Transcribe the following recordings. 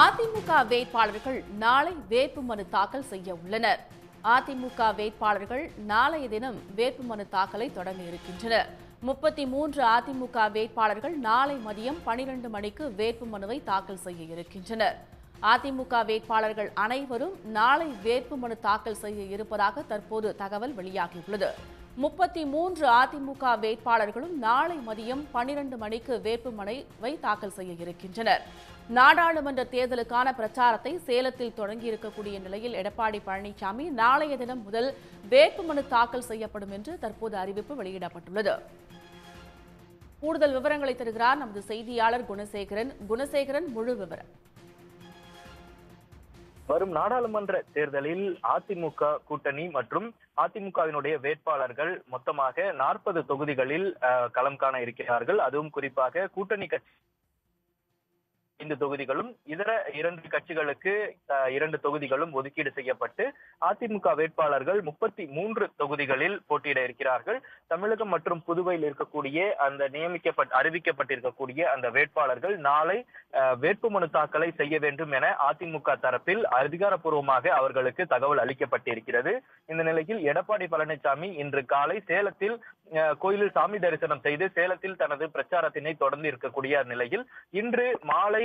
அதிமுக வேட்பாளர்கள் நாளை வேட்புமனு தாக்கல் செய்ய உள்ளனர். அதிமுக வேட்பாளர்கள் நாளைய தினம் வேட்புமனு தாக்கலை தொடங்க இருக்கின்றனர். முப்பத்தி மூன்று அதிமுக வேட்பாளர்கள் நாளை மதியம் பனிரெண்டு மணிக்கு வேட்புமனுவை தாக்கல் செய்ய இருக்கின்றனர். அதிமுக வேட்பாளர்கள் அனைவரும் நாளை வேட்புமனு தாக்கல் செய்ய இருப்பதாக தற்போது தகவல் வெளியாகியுள்ளது. முப்பத்தி மூன்று அதிமுக வேட்பாளர்களும் நாளை மதியம் பன்னிரண்டு மணிக்கு வேட்புமனுவை தாக்கல் செய்ய இருக்கின்றனர். நாடாளுமன்ற தேர்தலுக்கான பிரச்சாரத்தை சேலத்தில் தொடங்கியிருக்கக்கூடிய நிலையில் எடப்பாடி பழனிசாமி நாளைய தினம் முதல் வேட்புமனு தாக்கல் செய்யப்படும் என்று தற்போது அறிவிப்பு வெளியிடப்பட்டுள்ளது. கூடுதல் விவரங்களை தருகிறார் நமது செய்தியாளர் குணசேகரன். குணசேகரன் முழு விவரம். வரும் நாடாளுமன்ற தேர்தலில் அதிமுக கூட்டணி மற்றும் அதிமுகவினுடைய வேட்பாளர்கள் மொத்தமாக நாற்பது தொகுதிகளில் அஹ், களம் காண இருக்கிறார்கள். அதுவும் குறிப்பாக கூட்டணி கட்சி ஐந்து தொகுதிகளும் இதர இரண்டு கட்சிகளுக்கு இரண்டு தொகுதிகளும் ஒதுக்கீடு செய்யப்பட்டு அதிமுக வேட்பாளர்கள் முப்பத்தி மூன்று தொகுதிகளில் போட்டியிட இருக்கிறார்கள். தமிழகம் மற்றும் புதுவையில் இருக்கக்கூடிய அந்த நியமிக்கப்பட்ட அறிவிக்கப்பட்டிருக்கக்கூடிய அந்த வேட்பாளர்கள் நாளை வேட்புமனு தாக்கலை செய்ய வேண்டும் என அதிமுக தரப்பில் அதிகாரப்பூர்வமாக அவர்களுக்கு தகவல் அளிக்கப்பட்டிருக்கிறது. இந்த நிலையில் எடப்பாடி பழனிசாமி இன்று காலை சேலத்தில் கோயிலில் சாமி தரிசனம் செய்து சேலத்தில் தனது பிரச்சாரத்தினை தொடர்ந்து இருக்கக்கூடிய நிலையில் இன்று மாலை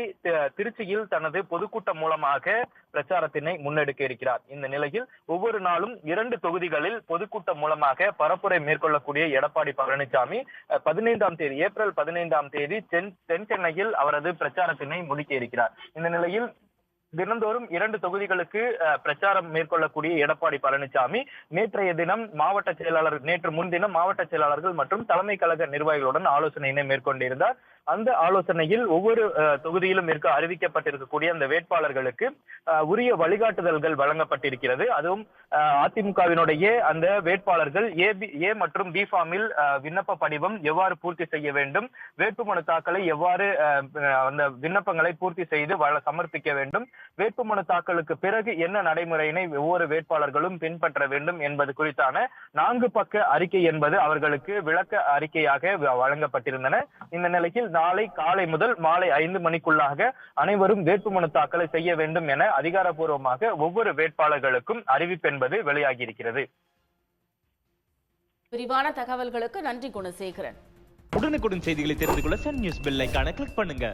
திருச்சியில் தனது பொதுக்கூட்டம் மூலமாக பிரச்சாரத்தினை முன்னெடுக்க இருக்கிறார். இந்த நிலையில் ஒவ்வொரு நாளும் இரண்டு தொகுதிகளில் பொதுக்கூட்டம் மூலமாக பரப்புரை மேற்கொள்ளக்கூடிய எடப்பாடி பழனிசாமி அஹ், பதினைந்தாம் தேதி ஏப்ரல் பதினைந்தாம் தேதி தென் தென் சென்னையில் அவரது பிரச்சாரத்தினை முடிக்க இருக்கிறார் இந்த நிலையில் தினந்தோறும் இரண்டு தொகுதிகளுக்கு பிரச்சாரம் மேற்கொள்ளக்கூடிய எடப்பாடி பழனிசாமி நேற்றைய தினம் மாவட்ட செயலாளர் நேற்று முன்தினம் மாவட்ட செயலாளர்கள் மற்றும் தலைமை கழக நிர்வாகிகளுடன் ஆலோசனையினை மேற்கொண்டிருந்தார். அந்த ஆலோசனையில் ஒவ்வொரு தொகுதியிலும் இருக்க அறிவிக்கப்பட்டிருக்கக்கூடிய அந்த வேட்பாளர்களுக்கு உரிய வழிகாட்டுதல்கள் வழங்கப்பட்டிருக்கிறது. அதுவும் அதிமுகவினுடைய அந்த வேட்பாளர்கள் ஏ பி ஏ மற்றும் பி ஃபார்மில் விண்ணப்ப படிவம் எவ்வாறு பூர்த்தி செய்ய வேண்டும் வேட்புமனு தாக்கலை எவ்வாறு அந்த விண்ணப்பங்களை பூர்த்தி செய்து சமர்ப்பிக்க வேண்டும் வேட்புமனு தாக்கலுக்கு பிறகு என்ன நடைமுறையினை ஒவ்வொரு வேட்பாளர்களும் பின்பற்ற வேண்டும் என்பது குறித்தான நான்கு பக்க அறிக்கை என்பது அவர்களுக்கு விளக்க அறிக்கையாக வழங்கப்பட்டிருந்தன. இந்த நிலையில் நாளை காலை முதல் மாலை ஐந்து மணிக்குள்ளாக அனைவரும் வேட்புமனு தாக்கலை செய்ய வேண்டும் என அதிகாரப்பூர்வமாக ஒவ்வொரு வேட்பாளர்களுக்கும் அறிவிப்பு என்பது வெளியாகி இருக்கிறது விரிவான தகவல்களுக்கு நன்றி குணசேகரன். உடனுக்குடன் செய்திகளை தெரிந்து கொள்ள சன் நியூஸ் பெல் ஐகானை கிளிக் பண்ணுங்க.